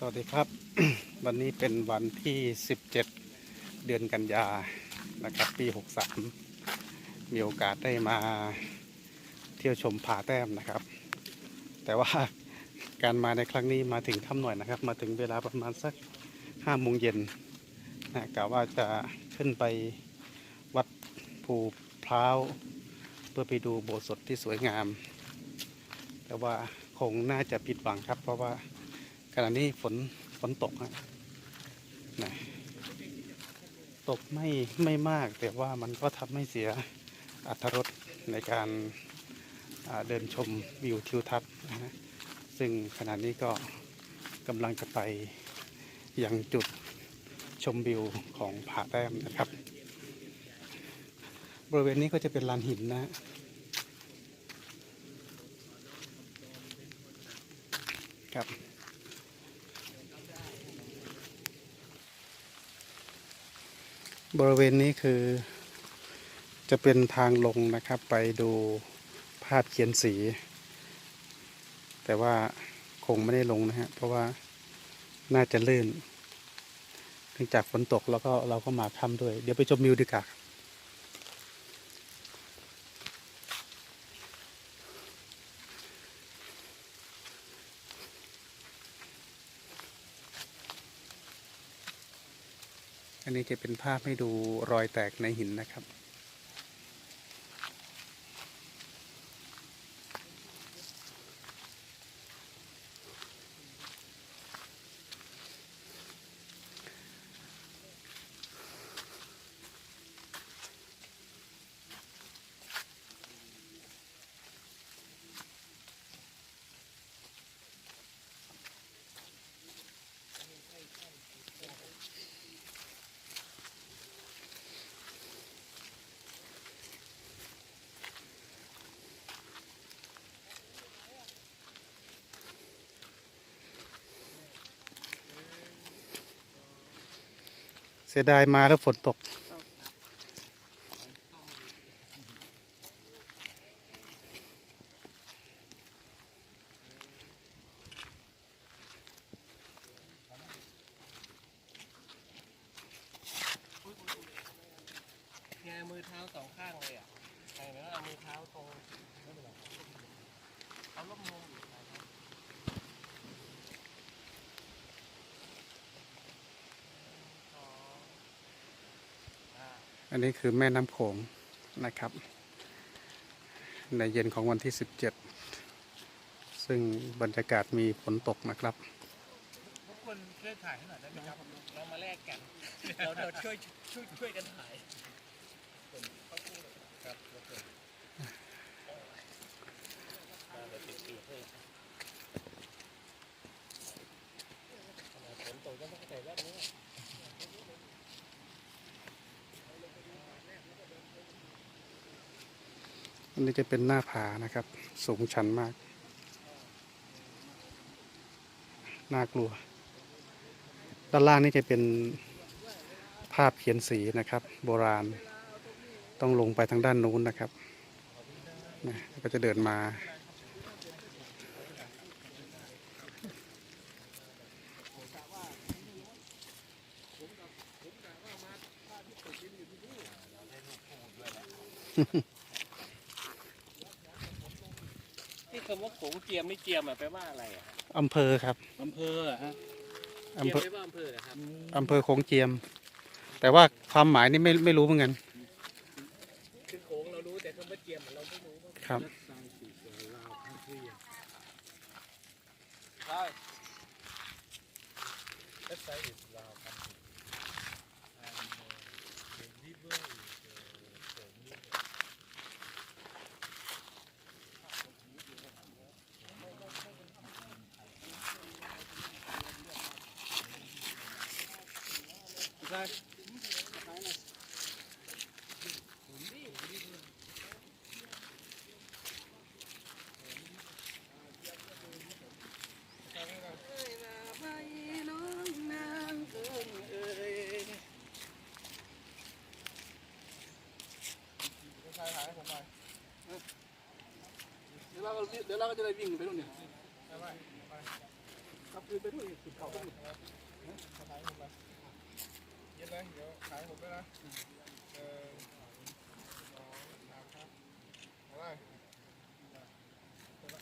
สวัสดีครับ วันนี้เป็นวันที่ 17 เดือนกันยานะครับ ปี 63 มีโอกาสได้มาเที่ยวชมผาแต้มนะครับ แต่ว่าการมาในครั้งนี้มาถึงค่ำหน่อยนะครับ มาถึงเวลาประมาณสัก5โมงเย็นนะกะว่าจะขึ้นไปวัดภูพร้าวเพื่อไปดูโบสถ์สดที่สวยงาม แต่ว่าคงน่าจะผิดหวังครับ เพราะว่า ณะนี้ฝนฝนตกฮะนะตกไม่ไม่มากแต่ว่ามันก็ทำให้เสียอัตรสในการเดินชมวิวทิวทัศน์นะฮะซึ่งขณะนี้ก็กำลังจะไปยังจุดชมวิวของผาแต้มนะครับ บริเวณนี้ก็จะเป็นลานหินนะ ครับ บริเวณนี้คือ จะเป็นทางลงนะครับไปดูภาพเขียนสี แต่ว่าคงไม่ได้ลงนะฮะเพราะว่าน่าจะลื่นเนื่องจากฝนตกแล้วก็เราก็มาค่ำด้วย เดี๋ยวไปชมวิวดีกว่า อันนี้จะเป็นภาพให้ดูรอยแตกในหินนะครับ เสียดายมาแล้วฝนตกแงมือเท้าสองข้างเลยอะใช่แล้วเอามือเท้าตรงไม่เป็นไรเอาล่มลงอยู่นะครับสอง อันนี้คือแม่น้ำโขงนะครับ ในเย็นของวันที่ 17 ซึ่งบรรยากาศมีฝนตกนะครับทุกคนช่วยถ่ายให้หน่อยได้ไหมครับเรามาแลกกันเราเราช่วยช่วยช่วยกันถ่ายครับโอเคมาเดี๋ยวติดปีกให้ขนาดฝนตกยังต้องใส่แว่นนี้ อันนี้จะเป็นหน้าผานะครับ สูงชันมาก น่ากลัว ด้านล่างนี่จะเป็นภาพเขียนสีนะครับ โบราณ ต้องลงไปทางด้านนู้นนะครับนะก็จะเดินมาที่ คำว่าโขงเจียมนี่เจียมอะแปลว่าอะไรอะอำเภอครับอำเภออะฮะอำเจียมเภอไม่ว่าอำเภอเหรอครับอำเภอโขงเจียม แต่ว่าความหมายนี่ไม่ไม่รู้เหมือนกันคือโขงเรารู้แต่คำว่าเจียมอะเราไม่รู้ว่าครับใช่ ใช่เดี๋ยวเราก็เดี๋ยวเราก็จะ ผมมายผมด้วยนะ